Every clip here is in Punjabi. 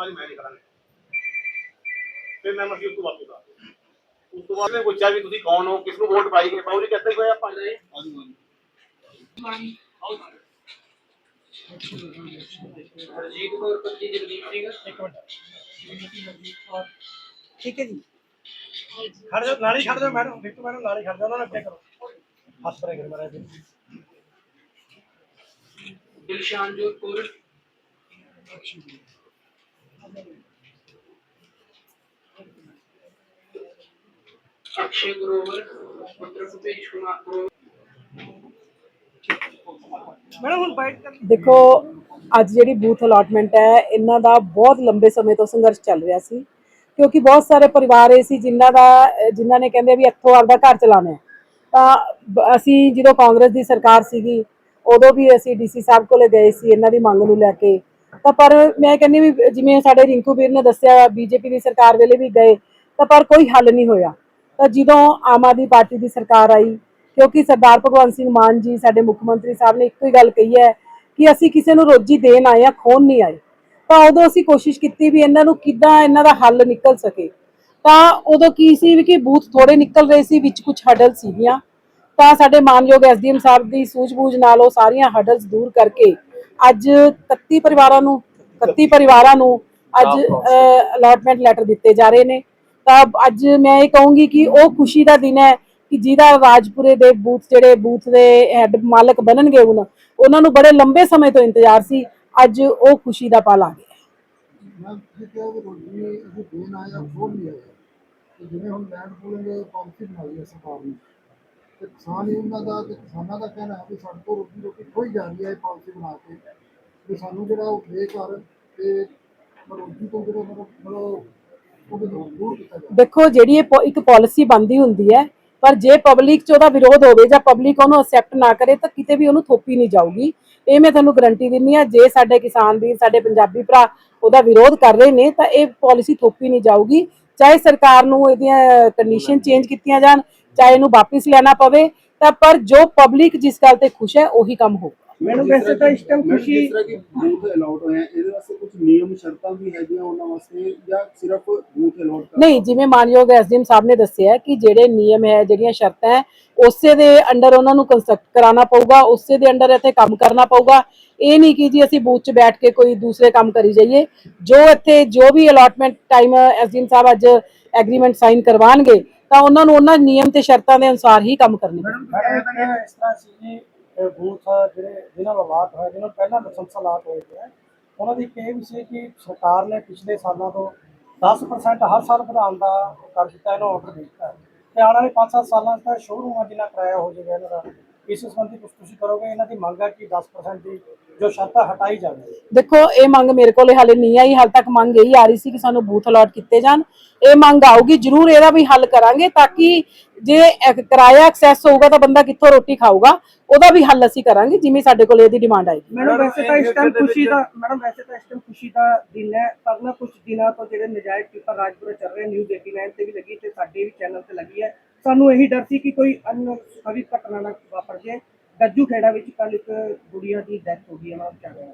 ਬਾਅਦ ਮੈਂ ਨਹੀਂ ਕਰਾਂਗਾ ਫਿਰ ਮੈਂ ਮਸੀ ਉਸ ਤੋਂ ਵਾਪਸ ਆ ਉਸ ਤੋਂ ਬਾਅਦ ਮੈਂ ਪੁੱਛਿਆ ਵੀ ਤੁਸੀਂ ਕੌਣ ਹੋ ਕਿਸ ਨੂੰ ਵੋਟ ਪਾਈ ਗਏ ਬਾਬੂ ਜੀ ਕਹਿੰਦੇ ਕੋਈ ਆਪਾਂ ਜੀ ਹਰਜੀਤ ਕੌਰ ਪਤੀ ਜਗਦੀਪ ਸਿੰਘ ਇੱਕ ਮਿੰਟ ਠੀਕ ਹੈ ਜੀ ਖੜ ਜਾ ਨਾਲੀ ਖੜ ਜਾ ਮੈਡਮ ਬਿੱਟੂ ਮੈਡਮ ਨਾਲੀ ਖੜ ਜਾ ਉਹਨਾਂ ਨੂੰ ਅੱਗੇ ਕਰੋ ਹੱਥ ਪਰੇ ਕਰ ਮਾਰਾ ਜੀ ਦਿਲਸ਼ਾਨਜੋਤ ਕੌਰ ਅਕਸ਼ੇ ਗਰੋਵਰ ਪੁੱਤਰ ਭੁਪੇਸ਼ ਦੇਖੋ, ਅੱਜ ਜਿਹੜੀ ਬੂਥ ਅਲਾਟਮੈਂਟ ਹੈ, ਇਹਨਾਂ ਦਾ ਬਹੁਤ ਲੰਬੇ ਸਮੇਂ ਤੋਂ ਸੰਘਰਸ਼ ਚੱਲ ਰਿਹਾ ਸੀ। ਕਿਉਂਕਿ ਬਹੁਤ ਸਾਰੇ ਪਰਿਵਾਰ ਇਹ ਸੀ ਜਿਨ੍ਹਾਂ ਦਾ, ਜਿਨ੍ਹਾਂ ਨੇ ਕਹਿੰਦੇ ਵੀ ਇੱਥੋਂ ਆਪਦਾ ਘਰ ਚਲਾਉਣਾ ਹੈ। ਤਾਂ ਅਸੀਂ ਜਦੋਂ ਕਾਂਗਰਸ ਦੀ ਸਰਕਾਰ ਸੀਗੀ, ਉਦੋਂ ਵੀ ਅਸੀਂ ਡੀਸੀ ਸਾਹਿਬ ਕੋਲੇ ਗਏ ਸੀ, ਇਹਨਾਂ ਦੀ ਮੰਗ ਨੂੰ ਲੈ ਕੇ। ਤਾਂ ਪਰ ਮੈਂ ਕਹਿੰਦੀ ਵੀ ਜਿਵੇਂ ਸਾਡੇ ਰਿੰਕੂ ਵੀਰ ਨੇ ਦੱਸਿਆ, ਬੀਜੇਪੀ ਦੀ ਸਰਕਾਰ ਵੇਲੇ ਵੀ ਗਏ, ਤਾਂ ਪਰ ਕੋਈ ਹੱਲ ਨਹੀਂ ਹੋਇਆ। ਤਾਂ ਜਦੋਂ ਆਮ ਆਦਮੀ ਪਾਰਟੀ ਦੀ ਸਰਕਾਰ ਆਈ, ਕਿਉਂਕਿ ਸਰਦਾਰ ਭਗਵੰਤ ਸਿੰਘ ਮਾਨ ਜੀ, ਸਾਡੇ ਮੁੱਖ ਮੰਤਰੀ ਸਾਹਿਬ ਨੇ ਇੱਕੋ ਹੀ ਗੱਲ ਕਹੀ ਹੈ ਕਿ ਅਸੀਂ ਕਿਸੇ ਨੂੰ ਰੋਜੀ ਦੇਣ ਆਏ ਆ ਖੋਣ ਨਹੀਂ ਆਏ। ਤਾਂ ਉਦੋਂ ਅਸੀਂ ਕੋਸ਼ਿਸ਼ ਕੀਤੀ ਵੀ ਇਹਨਾਂ ਨੂੰ ਕਿੱਦਾਂ ਇਹਨਾਂ ਦਾ ਹੱਲ ਨਿਕਲ ਸਕੇ। ਤਾਂ ਉਦੋਂ ਕੀ ਸੀ ਵੀ ਕਿ ਬੂਥ ਥੋੜੇ ਨਿਕਲ ਰਹੇ ਸੀ, ਵਿੱਚ ਕੁਝ ਹਡਲ ਸੀਗੀਆਂ। ਤਾਂ ਸਾਡੇ ਮਾਨਯੋਗ ਐਸਡੀਐਮ ਸਾਹਿਬ ਦੀ ਸੂਝ-ਬੂਝ ਨਾਲ ਉਹ ਸਾਰੀਆਂ ਹਡਲਸ ਦੂਰ ਕਰਕੇ ਅੱਜ 31 ਪਰਿਵਾਰਾਂ ਨੂੰ 31 ਪਰਿਵਾਰਾਂ ਨੂੰ ਅੱਜ ਅਲਾਟਮੈਂਟ ਲੈਟਰ ਦਿੱਤੇ ਜਾ ਰਹੇ ਨੇ। ਤਾਂ ਅੱਜ ਮੈਂ ਇਹ ਕਹੂੰਗੀ ਕਿ ਉਹ ਖੁਸ਼ੀ ਦਾ ਦਿਨ ਹੈ ਕਿ ਜਿਹਦਾ ਰਾਜਪੁਰੇ ਦੇ ਬੂਥ ਜਿਹੜੇ ਬੂਥ ਦੇ ਹੈੱਡ ਮਾਲਕ ਬਣਨਗੇ ਹੁਣ ਉਹਨਾਂ ਨੂੰ ਬੜੇ ਲੰਬੇ ਸਮੇਂ ਤੋਂ ਇੰਤਜ਼ਾਰ ਸੀ ਅੱਜ ਉਹ ਖੁਸ਼ੀ ਦਾ ਪਲ ਆ ਗਿਆ। ਮੈਂ ਤੁਸੀਂ ਕਿਹਾ ਕਿ ਰੋਟੀ ਅਸੀਂ ਦੇਣ ਆਏ ਆ ਖੋਲ ਨਹੀਂ ਆਏ। ਤੇ ਜਿਵੇਂ ਹੁਣ ਲੈਂਡ ਪੂਲਿੰਗ ਪਾਲਿਸੀ ਬਣਾਈ ਹੈ ਸਰਕਾਰ ਨੇ ਤੇ ਕਿਸਾਨ ਯੂਨੀਅਨਾਂ ਦਾ ਤੇ ਕਿਸਾਨਾਂ ਦਾ ਕਹਿਣਾ ਹੈ ਵੀ ਸਾਡੇ ਤੋਂ ਰੋਟੀ ਰੋਟੀ ਖੋਈ ਜਾ ਰਹੀ ਹੈ ਇਹ ਪਾਲਿਸੀ ਬਣਾ ਕੇ। ਵੀ ਸਾਨੂੰ ਜਿਹੜਾ ਉਹ ਬੇਕਾਰ ਤੇ ਰੋਟੀ ਤੋਂ ਜਿਹੜਾ ਮਤਲਬ ਦੇਖੋ, ਜਿਹੜੀ ਇਹ ਇੱਕ ਪਾਲਿਸੀ ਬੰਦੀ ਹੁੰਦੀ ਹੈ, ਪਰ ਜੇ ਪਬਲਿਕ 'ਚ ਉਹਦਾ ਵਿਰੋਧ ਹੋਵੇ ਜਾਂ ਪਬਲਿਕ ਉਹਨੂੰ ਅਸੈਪਟ ਨਾ ਕਰੇ ਤਾਂ ਕਿਤੇ ਵੀ ਉਹਨੂੰ ਥੋਪੀ ਨਹੀਂ ਜਾਊਗੀ। ਇਹ ਮੈਂ ਤੁਹਾਨੂੰ ਗਰੰਟੀ ਦਿੰਨੀ ਆ ਜੇ ਸਾਡੇ ਕਿਸਾਨ ਵੀਰ, ਸਾਡੇ ਪੰਜਾਬੀ ਭਰਾ ਉਹਦਾ ਵਿਰੋਧ ਕਰ ਰਹੇ ਨੇ ਤਾਂ ਇਹ ਪਾਲਿਸੀ ਥੋਪੀ ਨਹੀਂ ਜਾਊਗੀ। ਚਾਹੇ ਸਰਕਾਰ ਨੂੰ ਇਹਦੀਆਂ ਕੰਡੀਸ਼ਨ ਚੇਂਜ ਕੀਤੀਆਂ ਜਾਣ ਚਾਹੇ ਇਹਨੂੰ ਵਾਪਿਸ ਲੈਣਾ ਪਵੇ ਤਾਂ ਪਰ ਜੋ ਪਬਲਿਕ ਜਿਸ ਗੱਲ ਤੇ ਖੁਸ਼ ਹੈ ਉਹੀ ਕੰਮ ਹੋਊਗਾ। ਮੈਨੂੰ ਵੈਸੇ ਤਾਂ ਇਸ ਟਾਈਮ ਖੁਸ਼ੀ ਜਿਸ ਤਰ੍ਹਾਂ ਕਿ ਬੂਥ ਅਲਾਉਟ ਹੋਏ ਆ ਇਹਦੇ ਵਾਸਤੇ ਕੁਝ ਨਿਯਮ ਸ਼ਰਤਾਂ ਵੀ ਹੈਗੀਆਂ ਉਹਨਾਂ ਵਾਸਤੇ ਜਾਂ ਸਿਰਫ ਬੂਥ ਅਲਾਉਟ ਕਰ ਨਹੀਂ ਜਿਵੇਂ ਮਾਨਯੋਗ ਐਸਡੀਐਮ ਸਾਹਿਬ ਨੇ ਦੱਸਿਆ ਕਿ ਜਿਹੜੇ ਨਿਯਮ ਹੈ ਜਿਹੜੀਆਂ ਸ਼ਰਤਾਂ ਹੈ ਉਸੇ ਦੇ ਅੰਡਰ ਉਹਨਾਂ ਨੂੰ ਕੰਸਟਰਕਟ ਕਰਾਉਣਾ ਪਊਗਾ ਉਸੇ ਦੇ ਅੰਡਰ ਇੱਥੇ ਕੰਮ ਕਰਨਾ ਪਊਗਾ। ਇਹ ਨਹੀਂ ਕਿ ਜੀ ਅਸੀਂ ਬੂਥ 'ਚ ਬੈਠ ਕੇ ਕੋਈ ਦੂਸਰੇ ਕੰਮ ਕਰੀ ਜਾਈਏ। ਜੋ ਇੱਥੇ ਜੋ ਵੀ ਅਲਾਟਮੈਂਟ ਟਾਈਮ ਐਸਡੀਐਮ ਸਾਹਿਬ ਅੱਜ ਐਗਰੀਮੈਂਟ ਸਾਈਨ ਕਰਵਾਉਣਗੇ ਤਾਂ ਉਹਨਾਂ ਨੂੰ ਉਹਨਾਂ ਨਿਯਮ ਤੇ ਸ਼ਰਤਾਂ ਦੇ ਅਨੁਸਾਰ ਹੀ ਕੰਮ ਕਰਨੇ ਪੈਣਗੇ ਮੈਡਮ ਇਸ ਤਰ੍ਹਾਂ ਸੀ ਜੀ ਇਹ ਬੂਥ ਜਿਹੜੇ ਜਿਨ੍ਹਾਂ ਨੂੰ ਅਲਾਟ ਹੋਇਆ ਜਿਹਨਾਂ ਪਹਿਲਾਂ ਅਲਾਟ ਹੋਏ ਤੇ ਉਹਨਾਂ ਦੀ ਵੀ ਸੀ ਕਿ ਸਰਕਾਰ ਨੇ ਪਿਛਲੇ ਸਾਲਾਂ ਤੋਂ 10% ਹਰ ਸਾਲ ਵਧਾਉਣ ਦਾ ਕਰ ਦਿੱਤਾ ਇਹਨੂੰ ਆਰਡਰ ਦੇ ਦਿੱਤਾ ਹੈ। ਤੇ ਆਉਣ ਵਾਲੇ 5-7 ਸਾਲਾਂ ਤੱਕ ਸ਼ੋਰੂਮਾਂ ਜਿੰਨਾ ਕਿਰਾਇਆ ਹੋ ਜਾਏਗਾ ਇਹਨਾਂ ਦਾ ਇਸ ਸੰਬੰਧੀ ਕੁਝ ਤੁਸੀਂ ਕਰੋਗੇ? ਇਹਨਾਂ ਦੀ ਮੰਗ ਹੈ ਕਿ 10% ਦੀ ਜੋ ਸ਼ਰਤਾਂ ਹਟਾਈ ਜਾਵੇ ਦੇਖੋ ਇਹ ਮੰਗ ਮੇਰੇ ਕੋਲੇ ਹਾਲੇ ਨਹੀਂ ਆਈ। ਹਾਲ ਤੱਕ ਮੰਗ ਇਹੀ ਆ ਰਹੀ ਸੀ ਕਿ ਸਾਨੂੰ ਬੂਥ ਅਲਾਟ ਕੀਤੇ ਜਾਣ। ਇਹ ਮੰਗ ਆਊਗੀ ਜ਼ਰੂਰ ਇਹਦਾ ਵੀ ਹੱਲ ਕਰਾਂਗੇ ਤਾਂ ਕਿ ਜੇ ਕਿਰਾਇਆ ਐਕਸੈਸ ਹੋਊਗਾ ਤਾਂ ਬੰਦਾ ਕਿੱਥੋਂ ਰੋਟੀ ਖਾਊਗਾ ਉਹਦਾ ਵੀ ਹੱਲ ਅਸੀਂ ਕਰਾਂਗੇ ਜਿਵੇਂ ਸਾਡੇ ਕੋਲੇ ਇਹਦੀ ਡਿਮਾਂਡ ਆਏਗੀ। ਮੈਡਮ ਵੈਸੇ ਤਾਂ ਇਸ ਟਾਈਮ ਖੁਸ਼ੀ ਦਾ ਮੈਡਮ ਵੈਸੇ ਤਾਂ ਇਸ ਟਾਈਮ ਖੁਸ਼ੀ ਦਾ ਦਿਨ ਹੈ ਪਰ ਨਾ ਕੁਝ ਦਿਨਾਂ ਤੋਂ ਜਿਹੜੇ ਨਜਾਇਜ਼ ਪੇਪਰ ਰਾਜਪੁਰਾ ਚੱਲ ਰਹੇ ਨਿਊਜ਼ 89 ਤੇ ਵੀ ਲੱਗੀ ਤੇ ਸਾਡੇ ਵੀ ਚੈਨਲ ਤੇ ਲੱਗੀ ਹੈ। ਸਾਨੂੰ ਇਹੀ ਡਰ ਸੀ ਕਿ ਕੋਈ ਅਨਸਵੀ ਘਟਨਾ ਨਾ ਵਾਪਰ ਜੇ ਗੱਜੂ ਖੇੜਾ ਵਿੱਚ ਕੱਲ ਇੱਕ ਗੁੜੀਆ ਦੀ ਡੈਥ ਹੋ ਗਈ ਹੈ ਉਹਨਾਂ ਵਿਚਾਰਿਆਂ ਦੀ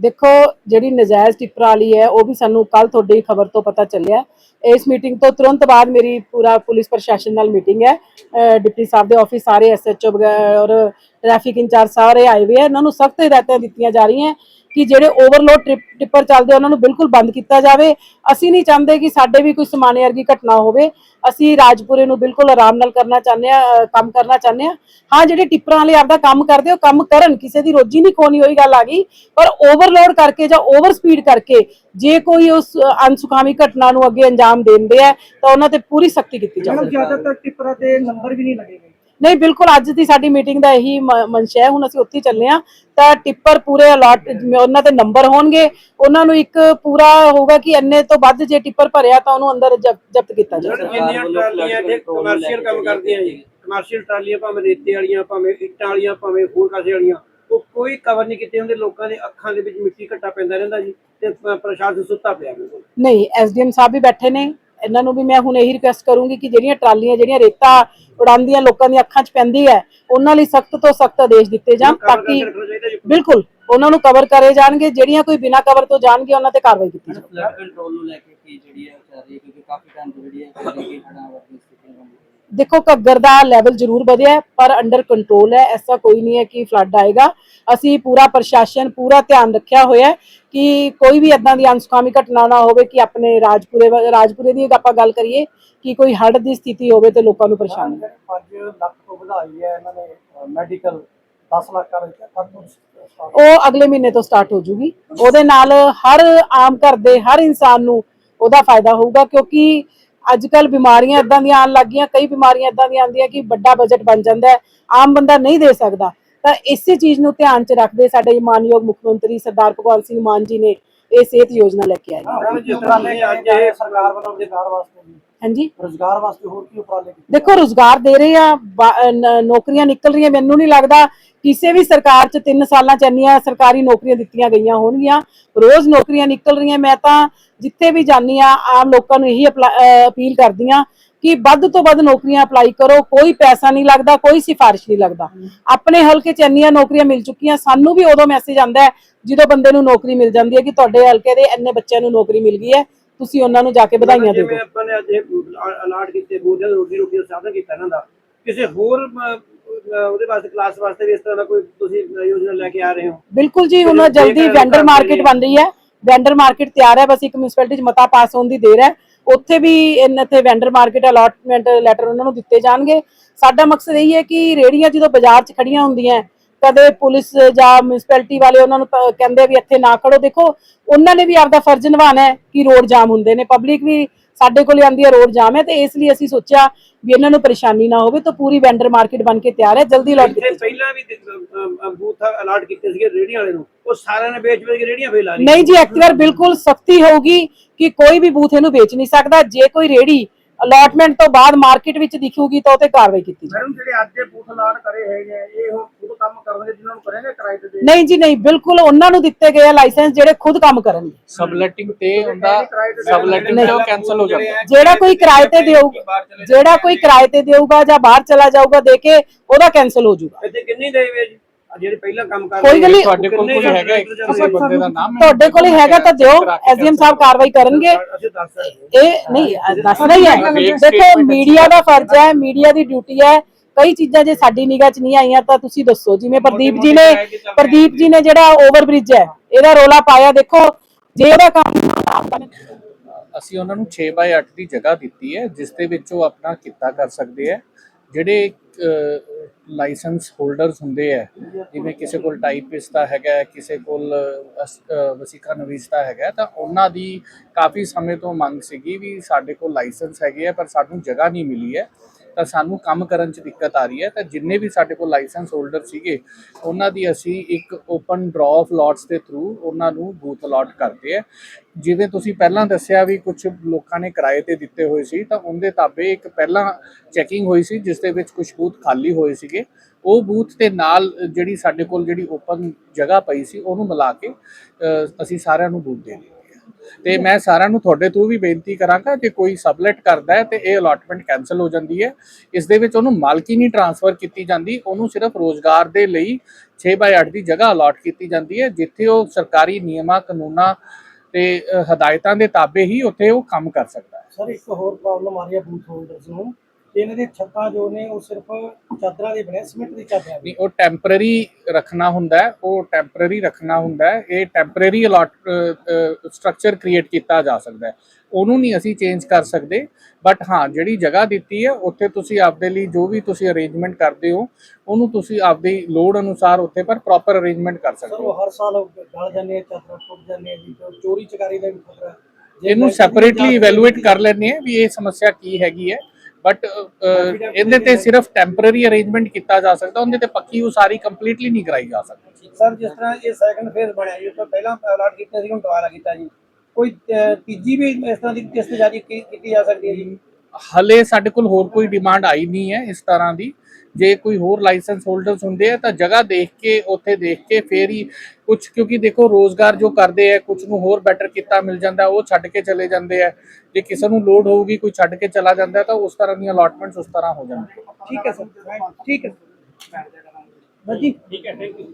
ਦੇਖੋ, ਜਿਹੜੀ ਨਜਾਇਜ਼ ਟਿੱਪਰ ਵਾਲੀ ਹੈ, ਉਹ ਵੀ ਸਾਨੂੰ ਕੱਲ ਤੁਹਾਡੀ ਖਬਰ ਤੋਂ ਪਤਾ ਚੱਲਿਆ। ਇਸ ਮੀਟਿੰਗ ਤੋਂ ਤੁਰੰਤ ਬਾਅਦ ਮੇਰੀ ਪੂਰਾ ਪੁਲਿਸ ਪ੍ਰਸ਼ਾਸਨ ਨਾਲ ਮੀਟਿੰਗ ਹੈ। ਡਿਪਟੀ ਸਾਹਿਬ ਦੇ ਆਫਿਸ ਸਾਰੇ ਐਸਐਚਓ ਔਰ ਟ੍ਰੈਫਿਕ ਇੰਚਾਰਜ ਸਾਰੇ ਆਏ ਹੋਏ ਆ ਇਹਨਾਂ ਨੂੰ ਸਖਤ ਹਦਾਇਤਾਂ ਦਿੱਤੀਆਂ ਜਾ ਰਹੀਆਂ ਕਿ ਜਿਹੜੇ ਓਵਰਲੋਡ ਟਿੱਪਰ ਚੱਲਦੇ ਉਹਨਾਂ ਨੂੰ ਬਿਲਕੁਲ ਬੰਦ ਕੀਤਾ ਜਾਵੇ। ਅਸੀਂ ਨਹੀਂ ਚਾਹੁੰਦੇ ਕਿ ਸਾਡੇ ਵੀ ਕੋਈ ਸਮਾਨੇ ਵਰਗੀ ਘਟਨਾ ਹੋਵੇ। ਅਸੀਂ ਰਾਜਪੁਰੇ ਨੂੰ ਬਿਲਕੁਲ ਆਰਾਮ ਨਾਲ ਕਰਨਾ ਚਾਹੁੰਦੇ ਆ ਕੰਮ ਕਰਨਾ ਚਾਹੁੰਦੇ ਆ। ਹਾਂ ਜਿਹੜੇ ਟਿੱਪਰਾਂ ਵਾਲੇ ਆਪਦਾ ਕੰਮ ਕਰਦੇ ਉਹ ਕੰਮ ਕਰਨ ਕਿਸੇ ਦੀ ਰੋਜੀ ਨਹੀਂ ਖੋਣੀ ਹੋਈ ਗੱਲ ਆ ਗਈ। ਪਰ ਓਵਰਲੋਡ ਕਰਕੇ ਜਾਂ ਓਵਰ ਸਪੀਡ ਕਰਕੇ ਜੇ ਕੋਈ ਉਸ ਅਨਸੁਖਾਵੀ ਘਟਨਾ ਨੂੰ ਅੱਗੇ ਅੰਜਾਮ ਦਿੰਦੇ ਆ ਤਾਂ ਉਹਨਾਂ ਤੇ ਪੂਰੀ ਸਖਤੀ ਕੀਤੀ ਜਾਵੇ ਜ਼ਿਆਦਾਤਰ ਟਿੱਪਰਾਂ ਤੇ ਨੰਬਰ ਵੀ ਨਹੀਂ ਲੱਗੇਗੇ ਨਹੀਂ ਬਿਲਕੁਲ ਅੱਜ ਦੀ ਸਾਡੀ ਮੀਟਿੰਗ ਦਾ ਇਹੀ ਮ- ਮੰਸ਼ਾ ਹੈ ਹੁਣ ਅਸੀਂ ਉੱਥੇ ਚੱਲੇ ਆ ਤਾਂ ਟਿੱਪਰ ਪੂਰੇ ਅਲਾਟ ਉਹਨਾਂ ਤੇ ਨੰਬਰ ਹੋਣਗੇ। ਉਹਨਾਂ ਨੂੰ ਇੱਕ ਪੂਰਾ ਹੋਊਗਾ ਕਿ ਇੰਨੇ ਤੋਂ ਵੱਧ ਜੇ ਟਿੱਪਰ ਭਰਿਆ ਤਾਂ ਉਹਨੂੰ ਅੰਦਰ ਜ਼ਬ- ਜ਼ਬਤ ਕੀਤਾ ਜਾਵੇ ਜਿੰਨੀਆਂ ਟਰਾਲੀਆਂ ਇੱਥੇ ਕਮਰਸ਼ੀਅਲ ਕੰਮ ਕਰਦੀਆਂ ਜੀ। ਕਮਰਸ਼ੀਅਲ ਟਰਾਲੀਆਂ ਭਾਵੇਂ ਰੇਤੇ ਵਾਲੀਆਂ ਭਾਵੇਂ ਇੱਟਾਂ ਵਾਲੀਆਂ ਭਾਵੇਂ ਹੋਰ ਕਾਸੇ ਵਾਲੀਆਂ ਉਹ ਕੋਈ ਕਵਰ ਨਹੀਂ ਕੀਤੇ ਹੁੰਦੇ। ਲੋਕਾਂ ਦੇ ਅੱਖਾਂ ਦੇ ਵਿੱਚ ਮਿੱਟੀ ਘੱਟਾ ਪੈਂਦਾ ਰਹਿੰਦਾ ਜੀ ਤੇ ਪ- ਪ੍ਰਸ਼ਾਸਨ ਸੁੱਤਾ ਪਿਆ ਬਿਲਕੁਲ। ਨਹੀਂ ਐਸਡੀਐਮ ਸਾਹਿਬ ਵੀ ਬੈਠੇ ਨੇ। ਇਹਨਾਂ ਨੂੰ ਵੀ ਮੈਂ ਹੁਣ ਇਹੀ ਰਿਕੁਐਸਟ ਕਰੂੰਗੀ ਕਿ ਜਿਹੜੀਆਂ ਟਰਾਲੀਆਂ ਜਿਹੜੀਆਂ ਰੇਤਾ ਉਡਾਉਂਦੀਆਂ ਲੋਕਾਂ ਦੀਆਂ ਅੱਖਾਂ 'ਚ ਪੈਂਦੀ ਹੈ ਉਹਨਾਂ ਲਈ ਸਖਤ ਤੋਂ ਸਖਤ ਆਦੇਸ਼ ਦਿੱਤੇ ਜਾਣ ਤਾਂ ਕਿ ਬਿਲਕੁਲ ਉਹਨਾਂ ਨੂੰ ਕਵਰ ਕਰੇ ਜਾਣਗੇ ਜਿਹੜੀਆਂ ਕੋਈ ਬਿਨਾਂ ਕਵਰ ਤੋਂ ਜਾਣਗੇ ਉਹਨਾਂ ਤੇ ਕਾਰਵਾਈ ਕੀਤੀ ਜਾਵੇਗੀ ਫਲੱਡ ਕੰਟਰੋਲ ਨੂੰ ਲੈ ਕੇ ਕੀ ਜਿਹੜੀ ਹੈ ਚੱਲ ਰਹੀ ਹੈ ਕਿਉਂਕਿ ਕਾਫੀ ਟਾਈਮ ਤੋਂ ਜਿਹੜੀ ਹੈ ਚੱਲ ਰਹੀ ਹੈ ਹੜ੍ਹਾਂ ਵਰਗੀ ਸਥਿਤੀਆਂ ਬਣ ਰਹੀਆਂ ਦੇਖੋ ਘੱਗਰ ਦਾ ਲੈਵਲ ਜ਼ਰੂਰ ਵਧਿਆ ਪਰ ਅੰਡਰ ਕੰਟਰੋਲ ਹੈ ਐਸਾ ਕੋਈ ਨਹੀਂ ਹੈ ਕਿ ਫਲੱਡ ਆਏਗਾ। ਅਸੀਂ ਪੂਰਾ ਪ੍ਰਸ਼ਾਸਨ ਪੂਰਾ ਧਿਆਨ ਰੱਖਿਆ ਹੋਇਆ ਹੈ ਕਿ ਕੋਈ ਵੀ ਇਦਾਂ ਦੀ ਅਨਸੁਖਾਵੀ ਘਟਨਾ ਨਾ ਹੋਵੇ ਕਿ ਆਪਣੇ ਰਾਜਪੁਰੇ ਰਾਜਪੁਰੇ ਦੀ ਆਪਾਂ ਗੱਲ ਕਰੀਏ ਕਿ ਕੋਈ ਹੜ੍ਹ ਦੀ ਸਥਿਤੀ ਹੋਵੇ ਤੇ ਲੋਕਾਂ ਨੂੰ ਪਰੇਸ਼ਾਨੀ ਹੋਵੇ 5 ਲੱਖ ਤੋਂ ਵਧਾਈ ਹੈ ਇਹਨਾਂ ਨੇ ਮੈਡੀਕਲ 10 ਲੱਖ ਕਰ ਉਹ ਅਗਲੇ ਮਹੀਨੇ ਤੋਂ ਸਟਾਰਟ ਹੋ ਜੂਗੀ। ਉਹਦੇ ਨਾਲ ਹਰ ਆਮ ਘਰ ਦੇ ਹਰ ਇਨਸਾਨ ਨੂੰ ਉਹਦਾ ਫਾਇਦਾ ਹੋਊਗਾ ਕਿਉਂਕਿ ਅੱਜ ਕੱਲ ਬਿਮਾਰੀਆਂ ਇਦਾਂ ਦੀਆਂ ਆਉਣ ਲੱਗੀਆਂ ਕਈ ਬਿਮਾਰੀਆਂ ਇਦਾਂ ਦੀਆਂ ਆਉਂਦੀਆਂ ਕਿ ਵੱਡਾ ਬਜਟ ਬਣ ਜਾਂਦਾ ਹੈ, ਆਮ ਬੰਦਾ ਨਹੀਂ ਦੇ ਸਕਦਾ ਤਾਂ ਇਸੇ ਚੀਜ਼ ਨੂੰ ਧਿਆਨ 'ਚ ਰੱਖਦੇ ਸਾਡੇ ਮਾਨਯੋਗ ਮੁੱਖ ਮੰਤਰੀ ਸਰਦਾਰ ਭਗਵੰਤ ਸਿੰਘ ਮਾਨ ਜੀ ਨੇ ਇਹ ਸਿਹਤ ਯੋਜਨਾ ਲੈ ਕੇ ਆਏ ਨੇ। ਜਿਸ ਤਰ੍ਹਾਂ ਅੱਜ ਇਹ ਸਰਕਾਰ ਵੱਲੋਂ ਰੁਜ਼ਗਾਰ ਵਾਸਤੇ ਹਾਂਜੀ। ਰੁਜ਼ਗਾਰ ਵਾਸਤੇ ਹੋਰ ਕੀ ਉਪਰਾਲੇ ਕੀਤੇ ਦੇਖੋ ਰੋਜ਼ਗਾਰ ਦੇ ਰਹੇ ਆ ਨੌਕਰੀਆਂ ਨਿਕਲ ਰਹੀਆਂ ਮੈਨੂੰ ਨਹੀਂ ਲੱਗਦਾ ਕਿਸੇ ਵੀ ਸਰਕਾਰ 'ਚ 3 ਸਾਲਾਂ 'ਚ ਇੰਨੀਆਂ ਸਰਕਾਰੀ ਨੌਕਰੀਆਂ ਦਿੱਤੀਆਂ ਗਈਆਂ ਹੋਣਗੀਆਂ। ਰੋਜ਼ ਨੌਕਰੀਆਂ ਨਿਕਲ ਰਹੀਆਂ ਮੈਂ ਤਾਂ ਜਿੱਥੇ ਵੀ ਜਾਂਦੀ ਆ ਆਮ ਲੋਕਾਂ ਨੂੰ ਇਹੀ ਅਪਲਾ- ਕਰਦੀ ਆ ਕਿ ਵੱਧ ਤੋਂ ਵੱਧ ਨੌਕਰੀਆਂ ਅਪਲਾਈ ਕਰੋ ਕੋਈ ਪੈਸਾ ਨਹੀਂ ਲੱਗਦਾ ਕੋਈ ਸਿਫਾਰਿਸ਼ ਨਹੀਂ ਲੱਗਦਾ। ਆਪਣੇ ਹਲਕੇ 'ਚ ਇੰਨੀਆਂ ਨੌਕਰੀਆਂ ਮਿਲ ਚੁੱਕੀਆਂ ਸਾਨੂੰ ਵੀ ਉਦੋਂ ਮੈਸੇਜ ਆਂਦਾ ਜਦੋਂ ਬੰਦੇ ਨੂੰ ਨੌਕਰੀ ਮਿਲ ਜਾਂਦੀ ਹੈ ਕਿ ਤੁਹਾਡੇ ਹਲਕੇ ਦੇ ਇੰਨੇ ਬੱਚਿਆਂ ਨੂੰ ਨੌਕਰੀ ਮਿਲ ਗਈ ਹੈ। ਤੁਸੀਂ ਉਹਨਾਂ ਨੂੰ ਜਾ ਕੇ ਵਧਾਈਆਂ ਦੇ ਜਿਵੇਂ ਦਿਓ ਆਪਾਂ ਨੇ ਅੱਜ ਅਲਾਟ ਕੀਤੇ ਬੋਝਾਂ ਰੋਟੀ ਰੋਟੀ ਦਾ ਸਾਧਨ ਕੀਤਾ ਇਹਨਾਂ ਦਾ। ਕਿਸੇ ਹੋਰ ਉਹਦੇ ਵਾਸਤੇ ਕਲਾਸ ਵਾਸਤੇ ਵੀ ਇਸ ਤਰ੍ਹਾਂ ਦਾ ਕੋਈ ਤੁਸੀਂ ਯੋਜਨਾ ਲੈ ਕੇ ਆ ਰਹੇ ਹੋ? ਬਿਲਕੁਲ ਜੀ ਹੁਣ ਜਲਦੀ ਵੈਂਡਰ ਮਾਰਕੀਟ। ਬਣ ਰਹੀ ਹੈ। ਵੈਂਡਰ ਮਾਰਕੀਟ ਤਿਆਰ ਹੈ ਬਸ ਇੱਕ ਮਿਊਨਿਸਪੈਲਿਟੀ 'ਚ ਮਤਾ ਪਾਸ ਹੋਣ ਦੀ ਦੇਰ ਹੈ। ਉੱਥੇ ਵੀ ਇਹਨਾਂ ਤੇ ਵੈਂਡਰ ਮਾਰਕੀਟ ਅਲਾਟਮੈਂਟ ਲੈਟਰ ਉਹਨਾਂ ਨੂੰ ਦਿੱਤੇ ਜਾਣਗੇ। ਸਾਡਾ ਮਕਸਦ ਇਹ ਹੈ ਕਿ ਰੇੜੀਆਂ ਜਦੋਂ ਬਾਜ਼ਾਰ 'ਚ ਖੜੀਆਂ ਹੁੰਦੀਆਂ ਕਦੇ ਪੁਲਿਸ ਜਾਂ ਮਿਊਨਿਸਪੈਲਿਟੀ ਵਾਲੇ ਉਹਨਾਂ ਨੂੰ ਕਹਿੰਦੇ ਵੀ ਇੱਥੇ ਨਾ ਖੜੋ। ਦੇਖੋ ਉਹਨਾਂ ਨੇ ਵੀ ਆਪਦਾ ਫਰਜ਼ ਨਿਭਾਉਣਾ ਹੈ ਕਿ ਰੋਡ ਜਾਮ ਹੁੰਦੇ ਨੇ। ਪਬਲਿਕ ਵੀ ਸਾਡੇ ਕੋਲੇ ਆਂਦੀ ਹੈ ਰੋਡ ਜਾਮ ਹੈ ਤੇ ਇਸ ਲਈ ਅਸੀਂ ਸੋਚਿਆ ਵੀ ਇਹਨਾਂ ਨੂੰ ਪਰੇਸ਼ਾਨੀ ਨਾ ਹੋਵੇ ਤਾਂ ਪੂਰੀ ਵੈਂਡਰ ਮਾਰਕੀਟ ਬਣ ਕੇ ਤਿਆਰ ਹੈ। ਜਲਦੀ ਕੀਤੀ ਪਹਿਲਾਂ ਵੀ ਬੂਥ ਅਲਾਟ ਕੀਤੇ ਸੀਗੇ ਰੇੜੀਆਂ ਵਾਲੇ ਨੂੰ ਉਹ ਸਾਰਿਆਂ ਨੇ ਵੇਚ ਵੇਚ ਕੇ ਰੇੜੀਆਂ ਫੇਲ ਲਾ ਲਈ ਨਹੀਂ ਜੀ ਐਕਟਿਵਰ ਬਿਲਕੁਲ ਸਖਤੀ ਹੋਊਗੀ ਕਿ ਕੋਈ ਵੀ ਬੂਥ ਇਹਨੂੰ ਵੇਚ ਨਹੀਂ ਸਕਦਾ। ਜੇ ਕੋਈ ਰੇੜੀ ਅਲਾਟਮੈਂਟ ਤੋਂ ਬਾਅਦ ਮਾਰਕੀਟ ਵਿੱਚ ਦਿਖੂਗੀ ਤਾਂ ਉਹ ਤੇ ਕਾਰਵਾਈ ਕੀਤੀ ਜਾਵੇ ਮੈਡਮ ਜਿਹੜੇ ਅੱਜ ਦੇ ਬੂਥ ਅਲਾਟ ਕਰੇ ਹੈਗੇ ਆ, ਇਹ ਹੁਣ ਖੁਦ ਕੰਮ ਕਰਨਗੇ ਜਿਨ੍ਹਾਂ ਨੂੰ ਕਰਨਗੇ ਕਿਰਾਏ ਤੇ ਦੇ ਨਹੀਂ ਜੀ ਨਹੀਂ ਬਿਲਕੁਲ ਉਹਨਾਂ ਨੂੰ ਦਿੱਤੇ ਗਏ ਆ ਲਾਇਸੈਂਸ ਜਿਹੜੇ ਖੁਦ ਕੰਮ ਕਰਨਗੇ। ਸਬਲੈਟਿੰਗ ਤੇ ਹੁੰਦਾ ਸਬਲੈਟਿੰਗ ਤੇ ਉਹ ਕੈਨਸਲ ਹੋ ਜਾਂਦਾ। ਜਿਹੜਾ ਕੋਈ ਕਿਰਾਏ ਤੇ ਦੇਊਗਾ ਜਿਹੜਾ ਕੋਈ ਕਿਰਾਏ ਤੇ ਦੇਊਗਾ ਜਾਂ ਬਾਹਰ ਚਲਾ ਜਾਊਗਾ ਦੇ ਕੇ ਉਹਦਾ ਕੈਨਸਲ ਹੋ ਜਾਊਗਾ। ਇੱਥੇ ਕਿੰਨੀ ਦੇਵੇ ਜੀ? ਜਿਹੜੇ ਪਹਿਲਾਂ ਕੰਮ ਕਰ ਕੋਈ ਗੱਲ ਨਹੀਂ, ਤੁਹਾਡੇ ਕੋਲ ਕੋਈ ਹੈਗਾ ਕਿਸੇ ਬੰਦੇ ਦਾ ਨਾਮ ਤੁਹਾਡੇ ਕੋਲੇ ਹੈਗਾ ਤਾਂ ਦਿਓ। ਐਸਡੀਐਮ ਸਾਹਿਬ ਕਾਰਵਾਈ ਕਰਨਗੇ। ਇਹ ਨਹੀਂ ਦੱਸ ਰਹੀ ਹੈ। ਦੇਖੋ ਮੀਡੀਆ ਦਾ ਫਰਜ਼ ਹੈ ਮੀਡੀਆ ਦੀ ਡਿਊਟੀ ਹੈ। ਕਈ ਚੀਜ਼ਾਂ ਜੇ ਸਾਡੀ ਨਿਗਾਹ 'ਚ ਨਹੀਂ ਆਈਆਂ ਤਾਂ ਤੁਸੀਂ ਦੱਸੋ ਜਿਵੇਂ ਪ੍ਰਦੀਪ ਜੀ ਨੇ ਪ੍ਰਦੀਪ ਜੀ ਨੇ ਜਿਹੜਾ ਓਵਰ ਬ੍ਰਿਜ ਹੈ ਇਹਦਾ ਰੋਲਾ ਪਾਇਆ ਦੇਖੋ ਜੇ ਇਹਦਾ ਕੰਮ ਅਸੀਂ ਉਹਨਾਂ ਨੂੰ 6 ਬਾਏ 8 ਦੀ ਜਗ੍ਹਾ ਦਿੱਤੀ ਹੈ ਜਿਸ ਦੇ ਵਿੱਚ ਉਹ ਆਪਣਾ ਕਿੱਤਾ ਕਰ ਸਕਦੇ ਹੈ। ਜਿਹੜੇ ਲਾਇਸੈਂਸ ਹੋਲਡਰਸ ਹੁੰਦੇ ਹੈ ਜਿਵੇਂ ਕਿਸੇ ਕੋਲ ਟਾਈਪਿਸਟ ਦਾ ਹੈਗਾ ਕਿਸੇ ਕੋਲ ਵਸੀਕਾ ਨਵੀਸ ਦਾ ਹੈਗਾ ਤਾਂ ਉਹਨਾਂ ਦੀ ਕਾਫੀ ਸਮੇਂ ਤੋਂ ਮੰਗ ਸੀਗੀ ਵੀ ਸਾਡੇ ਕੋਲ ਲਾਇਸੈਂਸ ਹੈਗੇ ਆ ਪਰ ਸਾਨੂੰ ਜਗ੍ਹਾ ਨਹੀਂ ਮਿਲੀ ਹੈ। ਤਾਂ ਸਾਨੂੰ ਕੰਮ ਕਰਨ 'ਚ ਦਿੱਕਤ ਆ ਰਹੀ ਹੈ। ਤਾਂ ਜਿੰਨੇ ਵੀ ਸਾਡੇ ਕੋਲ ਲਾਇਸੈਂਸ ਹੋਲਡਰ ਸੀਗੇ, ਉਹਨਾਂ ਦੀ ਅਸੀਂ ਇੱਕ ਓਪਨ ਡਰਾ ਆਫ ਲੋਟਸ ਦੇ ਥਰੂ ਉਹਨਾਂ ਨੂੰ ਬੂਥ ਅਲਾਟ ਕਰਦੇ ਆ ਜਿਵੇਂ ਤੁਸੀਂ ਪਹਿਲਾਂ ਦੱਸਿਆ ਵੀ ਕੁਝ ਲੋਕਾਂ ਨੇ ਕਿਰਾਏ ਤੇ ਦਿੱਤੇ ਹੋਏ ਸੀ, ਤਾਂ ਉਹਦੇ ਤਾਬੇ ਇੱਕ ਪਹਿਲਾਂ ਚੈਕਿੰਗ ਹੋਈ ਸੀ, ਜਿਸ ਦੇ ਵਿੱਚ ਕੁਝ ਬੂਥ ਖਾਲੀ ਹੋਏ ਸੀਗੇ। ਉਹ ਬੂਥ ਦੇ ਨਾਲ ਜਿਹੜੀ ਸਾਡੇ ਕੋਲ ਜਿਹੜੀ ਓਪਨ ਜਗ੍ਹਾ ਪਈ ਸੀ, ਉਹਨੂੰ ਮਿਲਾ ਕੇ ਅਸੀਂ ਸਾਰਿਆਂ ਨੂੰ ਬੂਥ ਦੇ ਦਿੱਤੇ। ਤੇ ਮੈਂ ਸਾਰਿਆਂ ਨੂੰ ਤੁਹਾਡੇ ਤੋਂ ਵੀ ਬੇਨਤੀ ਕਰਾਂਗਾ ਕਿ ਕੋਈ ਸਬਲੈਟ ਕਰਦਾ ਹੈ ਤੇ ਇਹ ਅਲਾਟਮੈਂਟ ਕੈਨਸਲ ਹੋ ਜਾਂਦੀ ਹੈ। ਇਸ ਦੇ ਵਿੱਚ ਉਹਨੂੰ ਮਾਲਕੀ ਨਹੀਂ ਟਰਾਂਸਫਰ ਕੀਤੀ ਜਾਂਦੀ ਉਹਨੂੰ ਸਿਰਫ ਰੋਜ਼ਗਾਰ ਦੇ ਲਈ 6 ਬਾਏ 8 ਦੀ ਜਗ੍ਹਾ ਅਲਾਟ ਕੀਤੀ ਜਾਂਦੀ ਹੈ ਜਿੱਥੇ ਉਹ ਸਰਕਾਰੀ ਨਿਯਮਾਂ ਕਾਨੂੰਨਾਂ ਤੇ ਅ, ਹਦਾਇਤਾਂ ਦੇ ਤਾਬੇ ਹੀ ਉੱਥੇ ਉਹ ਕੰਮ ਕਰ ਸਕਦਾ ਹੈ। ਸਰ ਇੱਕ ਹੋਰ ਪ੍ਰੋਬਲਮ ਆ ਰਹੀ ਹੈ ਬੂਥ ਹੋਲਡਰਸ ਨੂੰ। ਇਹਨਾਂ ਦੀ ਛੱਤਾਂ ਜੋ ਨੇ ਉਹ ਸਿਰਫ ਚਾਦਰਾਂ ਦੇ ਬਣੇ ਸਿਮੈਂਟ ਦੀ ਚਾਦਰਾਂ ਨਹੀਂ ਉਹ ਟੈਂਪਰੇਰੀ ਰੱਖਣਾ ਹੁੰਦਾ ਹੈ ਉਹ ਟੈਂਪਰੇਰੀ ਰੱਖਣਾ ਹੁੰਦਾ ਹੈ ਇਹ ਟੈਂਪਰੇਰੀ ਅਲਾਟ ਸਟਰਕਚਰ ਕ੍ਰੀਏਟ ਕੀਤਾ ਜਾ ਸਕਦਾ ਹੈ। ਉਹਨੂੰ ਨਹੀਂ ਅਸੀਂ ਚੇਂਜ ਕਰ ਸਕਦੇ ਬਟ ਹਾਂ ਜਿਹੜੀ ਜਗ੍ਹਾ ਦਿੱਤੀ ਹੈ ਉੱਥੇ ਤੁਸੀਂ ਆਪਦੇ ਲਈ ਜੋ ਵੀ ਤੁਸੀਂ ਅਰੇਂਜਮੈਂਟ ਕਰਦੇ ਹੋ ਉਹਨੂੰ ਤੁਸੀਂ ਆਪਦੀ ਲੋੜ ਅਨੁਸਾਰ ਉੱਥੇ ਪਰ ਪ੍ਰੋਪਰ ਅਰੇਂਜਮੈਂਟ ਕਰ ਸਕਦੇ ਹੋ। ਹਰ ਸਾਲ ਗਲ ਜਾਂਦੇ ਆ ਚਾਦਰਾਂ ਟੁੱਟ ਜਾਂਦੀਆਂ ਜੀ ਚੋਰੀ ਚਕਾਰੀ ਦਾ ਵੀ ਖਤਰਾ ਇਹਨੂੰ ਸੈਪਰੇਟਲੀ ਇਵੈਲੂਏਟ ਕਰ ਲੈਣੇ ਆ ਵੀ ਇਹ ਸਮੱਸਿਆ ਕੀ ਹੈਗੀ ਹੈ। ਬਟ ਇਹਦੇ ਤੇ ਸਿਰਫ ਟੈਂਪਰੇਰੀ ਅਰੇਂਜਮੈਂਟ ਕੀਤਾ ਜਾ ਸਕਦਾ ਉਹਦੇ ਤੇ ਪੱਕੀ ਉਸਾਰੀ ਕੰਪਲੀਟਲੀ ਨਹੀਂ ਕਰਾਈ ਜਾ ਸਕਦੀ। ਸਰ ਜਿਸ ਤਰ੍ਹਾਂ ਇਹ ਸੈਕੰਡ ਫੇਜ਼ ਬਣਿਆ ਜੀ ਉਸ ਤੋਂ ਪਹਿਲਾਂ ਅਲਾਟ ਕੀਤਾ ਸੀ ਹੁਣ ਦੁਬਾਰਾ ਕੀਤਾ ਜੀ। ਕੋਈ ਤੀਜੀ ਵੀ ਇਸ ਤਰ੍ਹਾਂ ਦੀ ਕਿਸ਼ਤ ਜਾਰੀ ਕੀਤੀ ਜਾ ਸਕਦੀ ਹੈ ਜੀ? ਹਲੇ ਸਾਡੇ ਕੋਲ ਹੋਰ ਕੋਈ ਡਿਮਾਂਡ ਆਈ ਨਹੀਂ ਹੈ ਇਸ ਤਰ੍ਹਾਂ ਦੀ। ਜੇ ਕੋਈ ਹੋਰ ਲਾਇਸੈਂਸ ਹੋਲਡਰਸ ਹੁੰਦੇ ਆ ਤਾਂ ਜਗ੍ਹਾ ਦੇਖ ਕੇ ਉੱਥੇ ਦੇਖ ਕੇ ਫੇਰ ਹੀ ਕੁਝ ਕਿਉਂਕਿ ਦੇਖੋ ਰੋਜ਼ਗਾਰ ਜੋ ਕਰਦੇ ਆ ਕੁਝ ਨੂੰ ਹੋਰ ਬੈਟਰ ਕੀਤਾ ਮਿਲ ਜਾਂਦਾ ਉਹ ਛੱਡ ਕੇ ਚਲੇ ਜਾਂਦੇ ਆ। ਜੇ ਕਿਸੇ ਨੂੰ ਲੋਡ ਹੋਊਗੀ ਕੋਈ ਛੱਡ ਕੇ ਚਲਾ ਜਾਂਦਾ ਤਾਂ ਉਸ ਤਰ੍ਹਾਂ ਦੀਆਂ ਅਲਾਟਮੈਂਟਸ ਉਸ ਤਰ੍ਹਾਂ ਹੋ ਜਾਂਦੀਆਂ। ਠੀਕ ਹੈ ਸਰ ਠੀਕ ਹੈ ਜੀ ਠੀਕ ਹੈ ਥੈਂਕ ਯੂ